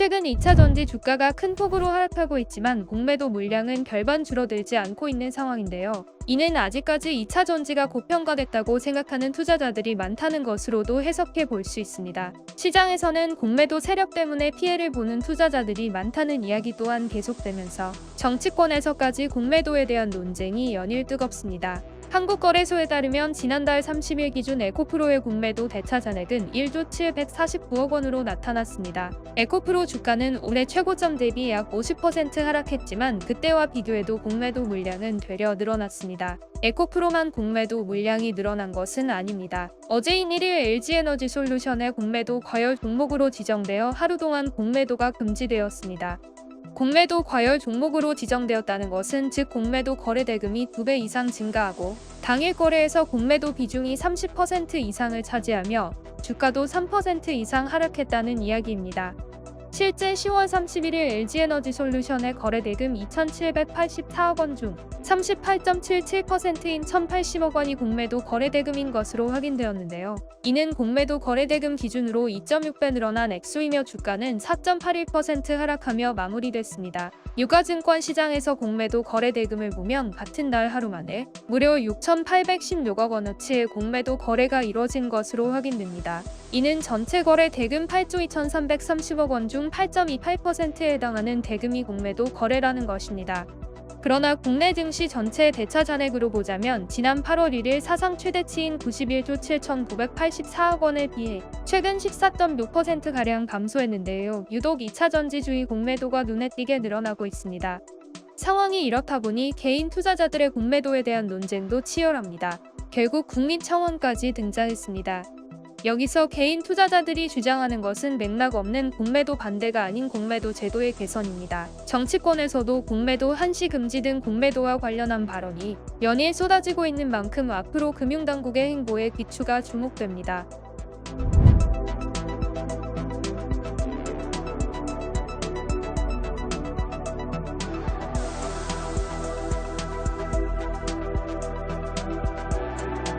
최근 2차 전지 주가가 큰 폭으로 하락하고 있지만 공매도 물량은 별반 줄어들지 않고 있는 상황인데요. 이는 아직까지 2차 전지가 고평가됐다고 생각하는 투자자들이 많다는 것으로도 해석해 볼 수 있습니다. 시장에서는 공매도 세력 때문에 피해를 보는 투자자들이 많다는 이야기 또한 계속되면서 정치권에서까지 공매도에 대한 논쟁이 연일 뜨겁습니다. 한국거래소에 따르면 지난달 30일 기준 에코프로의 공매도 대차 잔액은 1조 749억 원으로 나타났습니다. 에코프로 주가는 올해 최고점 대비 약 50% 하락했지만 그때와 비교해도 공매도 물량은 되려 늘어났습니다. 에코프로만 공매도 물량이 늘어난 것은 아닙니다. 어제인 1일 LG에너지 솔루션의 공매도 과열 종목으로 지정되어 하루 동안 공매도가 금지되었습니다. 공매도 과열 종목으로 지정되었다는 것은 즉 공매도 거래 대금이 2배 이상 증가하고 당일 거래에서 공매도 비중이 30% 이상을 차지하며 주가도 3% 이상 하락했다는 이야기입니다. 실제 10월 31일 LG에너지 솔루션의 거래 대금 2,784억 원 중 38.77%인 1,080억 원이 공매도 거래 대금인 것으로 확인되었는데요. 이는 공매도 거래 대금 기준으로 2.6배 늘어난 액수이며 주가는 4.81% 하락하며 마무리됐습니다. 유가증권 시장에서 공매도 거래 대금을 보면 같은 날 하루 만에 무려 6,816억 원어치의 공매도 거래가 이뤄진 것으로 확인됩니다. 이는 전체 거래 대금 8조 2,330억 원중 8.28%에 해당하는 대금이 공매도 거래라는 것입니다. 그러나 국내 증시 전체 대차 잔액으로 보자면 지난 8월 1일 사상 최대치인 91조 7,984억 원에 비해 최근 14.6%가량 감소했는데요. 유독 2차 전지주의 공매도가 눈에 띄게 늘어나고 있습니다. 상황이 이렇다 보니 개인 투자자들의 공매도에 대한 논쟁도 치열합니다. 결국 국민청원까지 등장했습니다. 여기서 개인 투자자들이 주장하는 것은 맥락 없는 공매도 반대가 아닌 공매도 제도의 개선입니다. 정치권에서도 공매도 한시 금지 등 공매도와 관련한 발언이 연일 쏟아지고 있는 만큼 앞으로 금융당국의 행보에 귀추가 주목됩니다.